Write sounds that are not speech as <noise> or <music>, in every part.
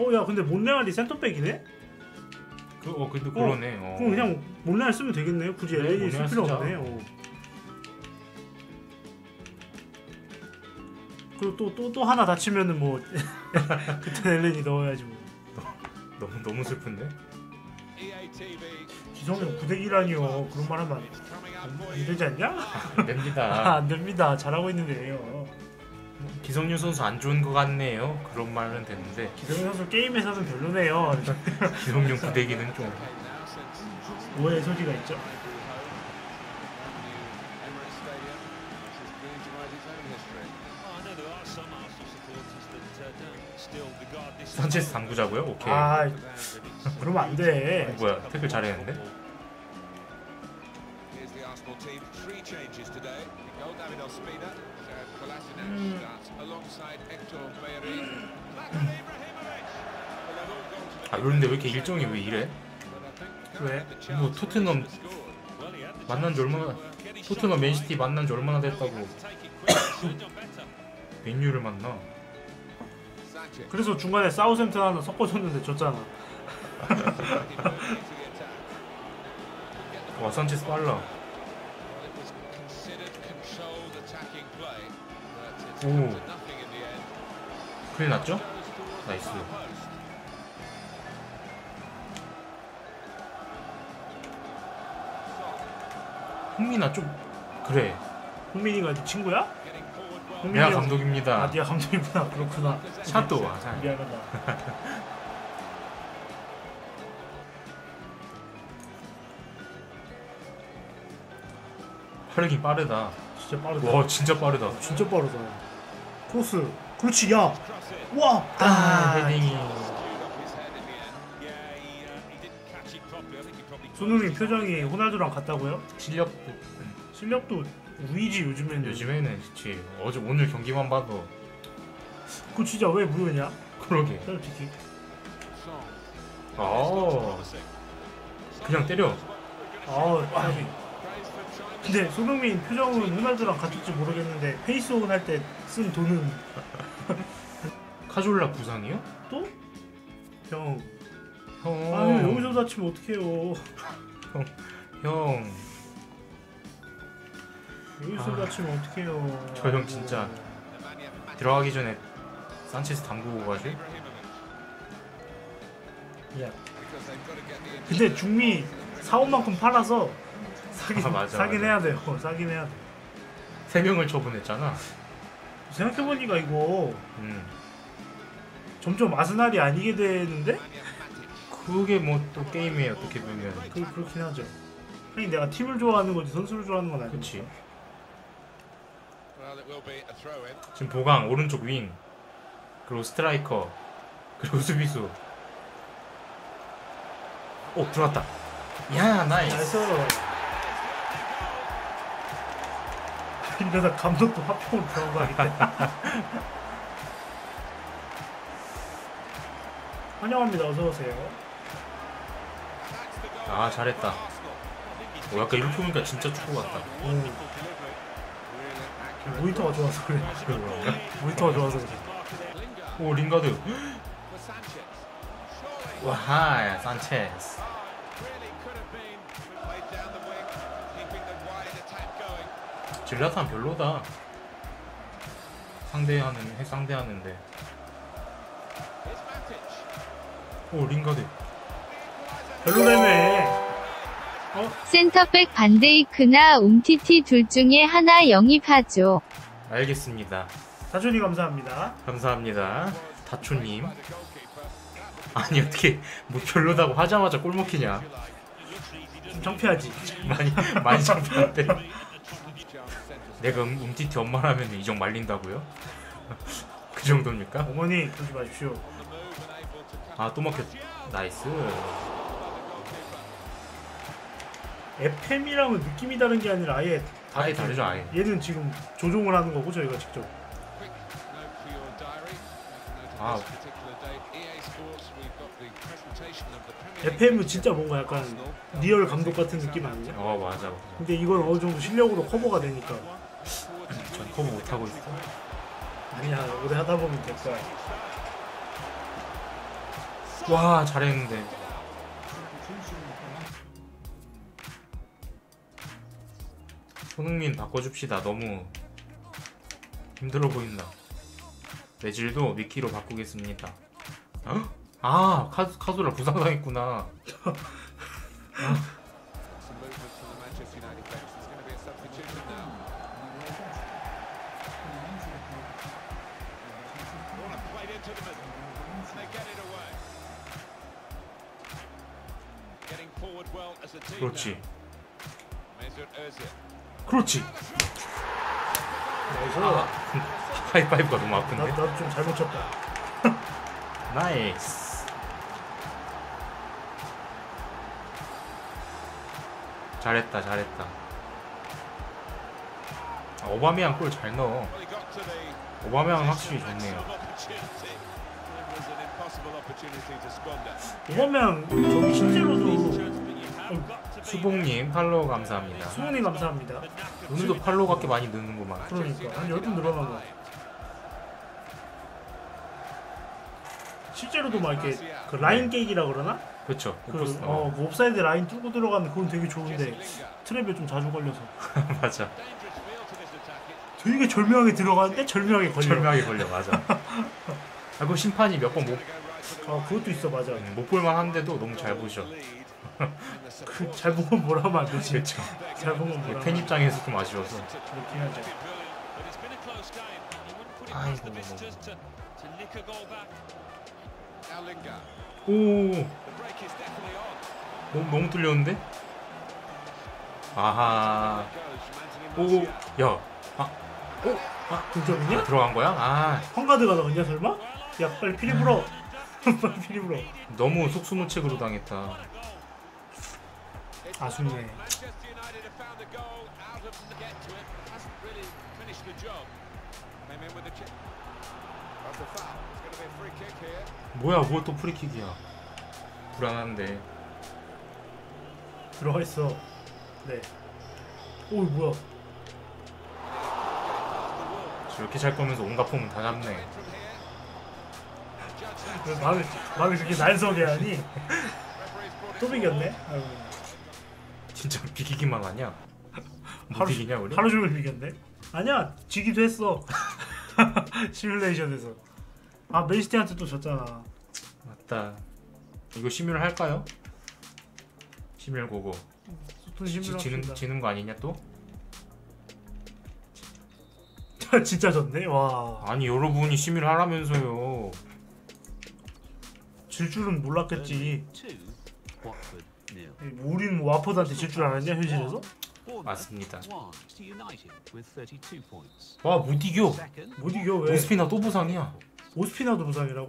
어야 근데 몬레알이 센터백이네? 그, 어 근데 그러네. 어. 그럼 그냥 몬레알 쓰면 되겠네요. 굳이 네, 엘레니 쓸 필요. 없네. 어. 그리고 또 또 또 하나 다치면은 뭐 <laughs> 그때 엘레니 넣어야지 뭐. 너무 너무 슬픈데. 기성용 구대기라니요. 그런 말 하면 안, 안 되지 않냐? 안 아, 됩니다. <laughs> 안 됩니다. 잘하고 있는데요. 기성윤 선수 안 좋은 것 같네요. 그런 말은 되는데 기성용 선수 게임에서는 별로네요. <laughs> 기성윤 부대기는 좀 오해의 소지가 있죠. 산체스 당구자고요. 오케이. 아 그러면 안 돼. 뭐야 태클 잘했는데? 아 그런데 왜 이렇게 일정이 왜 이래? 왜? 뭐 토트넘 만난 지 얼마나 토트넘 맨시티 만난 지 얼마나 됐다고 맨유를 만나? 그래서 중간에 사우샘튼 하나 섞어줬는데 졌잖아. 와 산체스 빨라. End. 큰일 났죠? 나이스. 흥민아 좀 그래. 홍민이가 네 친구야? 홍민이 내가 형- 감독입니다. 아, 네가 감독이구나. 그렇구나. 샷도 와. 샷. 미안하다. 하르긴 빠르다. 진짜 빠르다. 와 진짜 빠르다. 진짜 빠르다. 크로스. 그렇지, 야. 와. 아 헤딩이. 손흥민 표정이 호날두랑 같다고요? 실력 실력도 우이지 요즘에는. 요즘에는 그치 어제 오늘 경기만 봐도 그 진짜 왜 무효냐? 그러게. 솔직히. 아 그냥 때려. 아, 아니. 근데 손흥민 표정은 호날두랑 같을지 모르겠는데 페이스온 할 때 쓴 돈은 <laughs> 카졸라 부상이요? 또? 형. 형. 아유 여기서 다치면 어떡해요. 형. 여기서 아, 다치면 어떡해요. 저 형 진짜. Nemanja Matic. 들어가기 전에 산체스 담그고 가지. 야. 근데 중미 사원만큼 팔아서 사긴, 아, 맞아, 사긴 맞아. 해야 돼요. <laughs> 사긴 해야 돼. 세 명을 처분했잖아. 생각해보니까 이거 음. 점점 아스날이 아니게 되는데? 그게 뭐 또 게임에 어떻게 보면 그, 그렇긴 하죠. 아니 내가 팀을 좋아하는 거지 선수를 좋아하는 건 아니지. in. 지금 보강 오른쪽 윙 그리고 스트라이커 그리고 수비수. 오 들어왔다. 야 나이스. 그래서 이러다 감독도 화평으로 들어가겠다. <laughs> 환영합니다. 어서 오세요. 아 잘했다. 오, 약간 이렇게 보니까 진짜 축구 같다. 오. 모니터가 좋아서 그래. 모니터가 좋아서 그래. 오 링가드. 와하 산체스. 질라탄 별로다. 상대하는 해 상대하는데. 오 링가드. 별로라며. 센터백 반데이크나 움티티 둘 중에 하나 영입하죠. 알겠습니다. 다준이 감사합니다. 감사합니다. goalkeeper. 아니 어떻게 뭐 별로다고 하자마자 골 먹히냐? 좀 창피하지. 많이 많이 centre. 내가 음, 움티티 엄마라면 이정 말린다고요? 그 정도입니까? 어머니 그러지 마십시오. On the move and able to cut. 아또 먹혔. 나이스. FM이랑은 느낌이 다른 게 아니라 아예 아예 다르죠 아예. 얘는 지금 조종을 하는 거고 저희가 직접. League. FM은 진짜 뭔가 약간 리얼 감독 같은 느낌 아니냐? 어 맞아. 맞아. 근데 이건 어느 정도 실력으로 커버가 되니까 전 커버 못 하고 있어. 아니야 오래 하다 보면 될 거야. 와 잘했는데 손흥민 바꿔줍시다 너무 힘들어 보인다 내질도 미키로 바꾸겠습니다 어? 아 카수, 카수라 부상당했구나 그렇지. 그렇지 나이스. 아, 하이파이브가 너무 나, 아픈데 나도 좀 잘못 쳤다. 나이스 잘했다 잘했다 아, 오바메양 골잘 넣어 오바메양 확실히 좋네요. 이번면 저기 실제로도 수봉님 팔로우 감사합니다 수문이 감사합니다. 오늘도 팔로우가 꽤 많이 느는구만 그러니까 한 10분 늘어난 거. 실제로도 막 이렇게 그 라인 깨기라 그러나? 그쵸 그, 어, 그 옵사이드 라인 뚫고 들어가는 그건 되게 좋은데. 트랩에 좀 자주 걸려서 <laughs> 맞아. 되게 절묘하게 들어가는데 절묘하게 걸려. 절묘하게 걸려 맞아 아, 그 심판이 몇 번 못 아 그것도 있어 맞아. 음, 못 볼만 한데도 너무 잘 보셔 support 잘 보면 뭐라면 안 되지. 그쵸 잘 보면 뭐라. 팬 입장에서 좀 아쉬워서 그렇긴 하죠. 아이고. 오. 너무, 너무 뚫렸는데? 아하 오. 야, 아, 아 동점이냐? 들어간 거야? 아, 헝가드가 나갔냐 설마? 야 빨리 피리 불어. 빨리 피리 불어. 너무 속수무책으로 당했다. 아쉽네. 뭐야, 뭐 또 프리킥이야. 불안한데. 들어가 있어. 네. 오 뭐야? 저렇게 잘 거면서 온갖 폼은 다 잡네. 말을 말을 그렇게 날서게 하니? 또 비겼네. 아이고. 진짜 비기기만 하냐? 못 하루- 이기냐 우리? 하루 종일 비겼네. 아니야 지기도 했어. <laughs> 시뮬레이션에서. 아 맨시티한테 또 졌잖아. 맞다. 이거 시뮬 할까요? 시뮬 고고. 시뮬 지는. 지는 거 아니냐 또? <laughs> 진짜 졌네. 와. 아니 여러분이 시뮬 하라면서요. 질 줄은 몰랐겠지. 우리는 뭐 와포드한테 질 줄 알았냐 현실에서? 맞습니다. one to United with 32 points. 와못 이겨. 못 이겨 왜? 오스피나 또 부상이야. 오스피나도 부상이라고?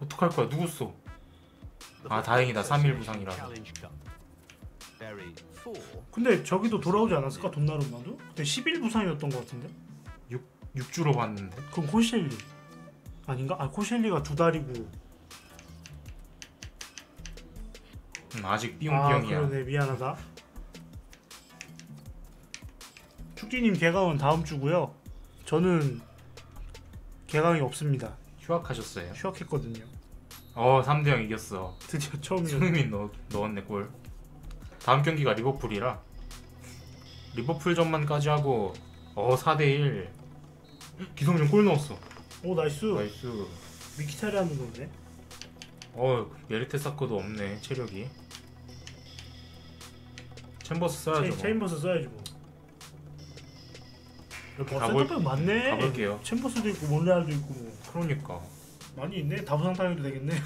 어떡할 거야? 누구 써? 아, 다행이다. Football 3일 Association 부상이라서. Challenge Cup. Bury four. 근데 저기도 돌아오지 않았을까 돈나룸마도? 그때 10일 부상이었던 것 같은데? 6주로 봤는데. 그럼 코셸리 아닌가? 아 코셸리가 두 달이고 음, 아직 아 삐용삐용이야. 그러네 미안하다 축기님 개강은 다음 주고요 저는 개강이 없습니다 휴학하셨어요. 휴학했거든요 어, 3대 0 이겼어. 드디어 처음이에요 손흥민 넣, 넣었네 골. 다음 경기가 리버풀이라 리버풀전만까지 하고 어 4대 1. 기성용 골 넣었어. 오 나이스 나이스. 미키타리아는 거네 어 메리테 사커도 없네 체력이. 챔버스 써야죠. 뭐. 체인버스 써야지 뭐 어, 가볼- 센터백 많네 가볼게요. 챔버스도 있고 몬레알도 있고 뭐. 그러니까. 많이 있네 다부상당해도 되겠네. <laughs>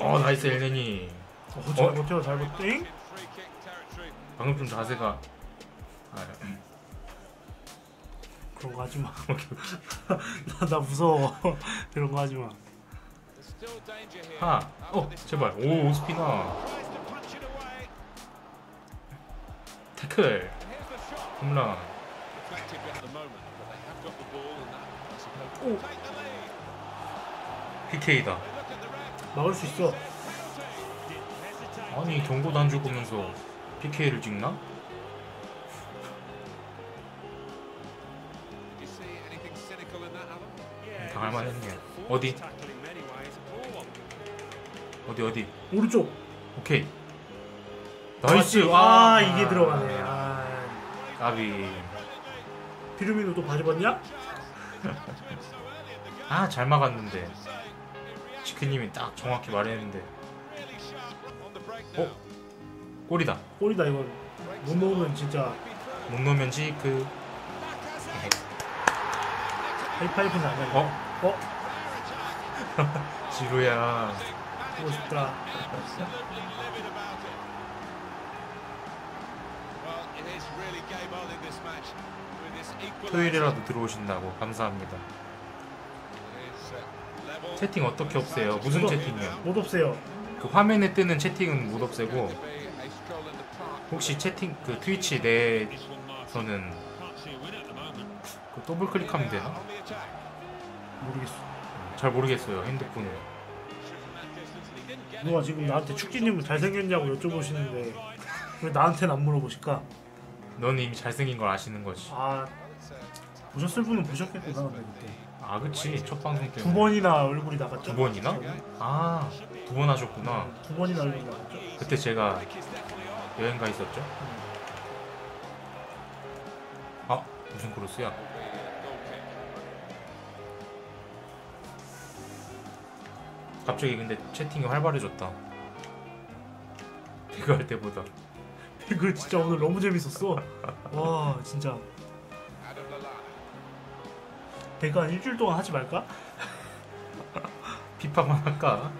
어 나이스 엘레니. 어, 잘 버텨 잘 버텨 territory. 방금 좀 자세가. 아, 그런 거 하지 마. <laughs> 나, 나 무서워. <laughs> 그런 거 하지 마. 하. After 어 제발. 오 오스피나. 태클. 홈런. Oh. lead. PK다. 막을 수 있어. 아니 경고도 안 주고 면서 PK를 찍나? Did you see anything cynical in that, Alan? Yeah, 당할 it was a 만했네요. forced 어디? 어디 어디? 오른쪽. 오케이. 나이스. 맞지? 아 이게 들어가네. 아 까비. 피르미노도 바지 봤냐? <laughs> 아 잘 막았는데. 지크님이 딱 정확히 말했는데. 어? 골이다. 골이다 이건. 못 넣으면 진짜 못 넣으면 지크. 하이파이브는 안 해. 어? 어? <laughs> 지루야. 보고 equaliser. 토요일이라도 들어오신다고 감사합니다. Uh. 채팅 어떻게 없애요? 무슨 채팅이요? 못 없애요. 그 화면에 뜨는 채팅은 못 없애고. 혹시 채팅 그 트위치. 내에서는. 그 더블 클릭하면 되나? 모르겠어. 잘 모르겠어요 핸드폰을. Shooting 누가 지금 나한테 축기님은 잘생겼냐고 여쭤보시는데 왜 나한테는 안 물어보실까? 넌 이미 잘생긴 걸 아시는 거지. 아 보셨을 분은 보셨겠구나 근데 그때 아 그치 첫 방송 때문에 두 번이나 얼굴이 나갔죠. 두 번이나? 아 두 번 하셨구나. 두 번이나 얼굴이 나갔죠. 그때 제가 여행 가 있었죠. 아 무슨 크로스야? 갑자기 근데 채팅이 활발해졌다. 배그 할 때보다. <laughs> 그 진짜 오늘 너무 재밌었어. 와 진짜. 배가 한 일주일 동안 하지 말까? <laughs> 피파만 할까?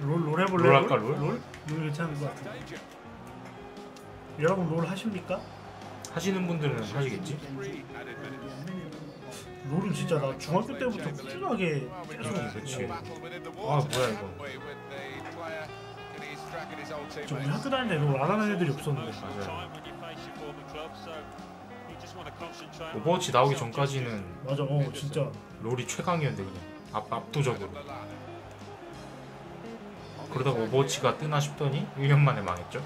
롤, 롤 해볼래? 롤 할까, 롤? 롤? 롤 괜찮은 것 같은데. 여러분 롤 하십니까? 하시는 분들은 하시겠지? 롤은 진짜 나 중학교 때부터 꾸준하게 계속 the 아. 뭐야 이거? Teammates. 학교 다닐 때롤 안 하는 애들이 없었는데 맞아요. 오버워치 나오기. 전까지는 맞아 어 진짜 롤이 최강이었는데 그냥 압, 압도적으로. 그러다가 오버워치가 뜨나 싶더니 1년 만에 망했죠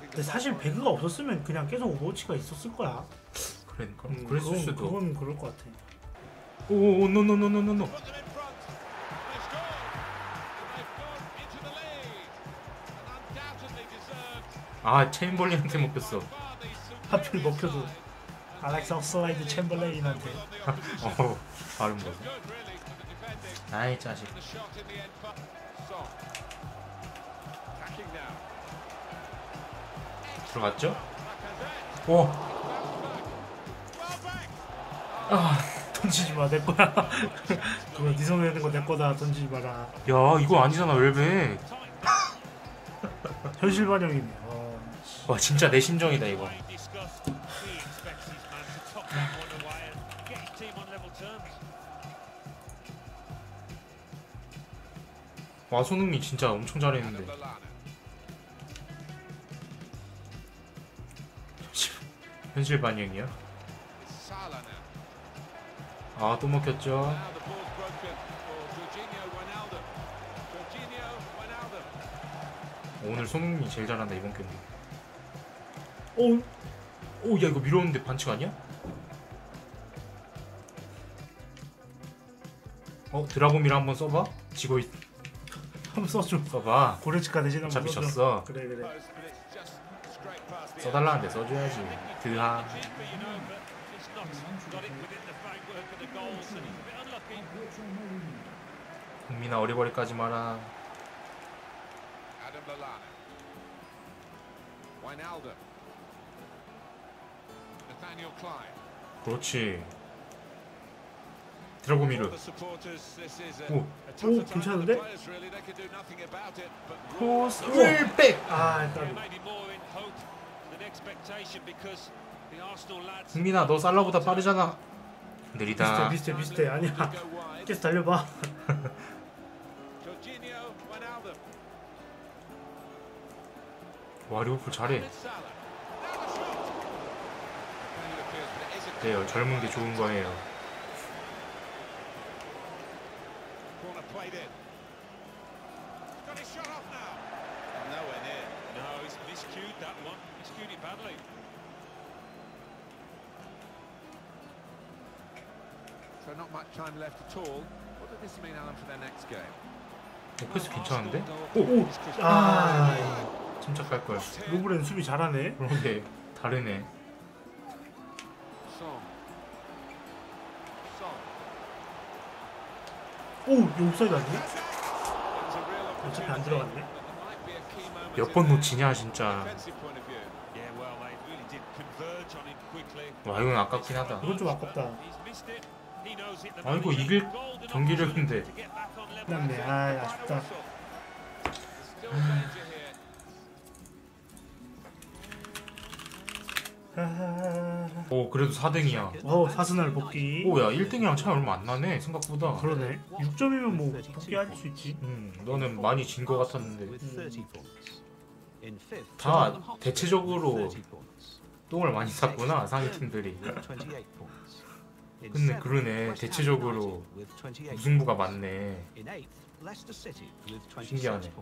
근데 사실 배그가 없었으면 그냥 계속 오버워치가 있었을 거야 그러니까 음, 그랬을 그건, 수도 그건 그럴 것 같아 오오 노노노노노노. 아 체인벌린한테 먹혔어 하필 먹혀도 알렉사 슬라이드 챔버레인한테 어우 발음 defending. 아이 자식. 들어갔죠? 오. 아 던지지 마 내 거야 그거 네 손에 있는 거 내 거다 던지지 마라 야 이거 아니잖아 웰백 현실 반영이네 어. 와 진짜 내 심정이다 이거. 와 손흥민 진짜 엄청 잘했는데. 현실 반영이야? 아 또 먹혔죠. 오늘 손흥민이 제일 잘한다 이번 경기 오 오 야 이거 밀었는데 반칙 아니야? 어 드라고미를 한번 써봐? 지고 있... 한번 써줘 써봐 고레츠카 대신 한번 써줘 졌어 그래 그래 써달라는데 써줘야지 드하 국민아 어리버리 까지 마라. 그렇지 드라고미르 오. 오, 괜찮은데? 크로스 웰백 아 일단 국민아 너 살라보다 빠르잖아 느리다 비슷해 비슷해 아니야 go wide. 계속 달려봐. 와 리버풀 잘해 그래요 젊은 게 좋은 거예요 So not much time left at all. What does this mean, Alan, for their next game? 어, 패스 괜찮은데? 오! 아, 침착할 걸. 로브렌 수비 잘하네. 그러게 다르네. 오, 이거 옵사이드 아니야? 어차피 안 들어갔네. 몇 번 놓치냐 진짜. defensive point of view. Yeah, well, they really did converge on him quickly. 와 이건 아깝긴 하다. 이건 좀 아깝다. 아이고, 이길 경기력인데. on level. 끝났네. 아, 아쉽다. 아, 오 그래도 4등이야. 어, 사스날 복귀. 오야 1등이랑 차이 얼마 안 나네 생각보다. 그러네. 6점이면 뭐 복귀할 수 있지. 음 너는 많이 진거 같았는데 with 30 points. In fifth, 다 대체적으로 with 30 points. 똥을 많이 쌌구나 상위 팀들이. 근데 그러네 대체적으로 United with 28 우승부가. 많네. In eighth, Leicester City with 26 신기하네.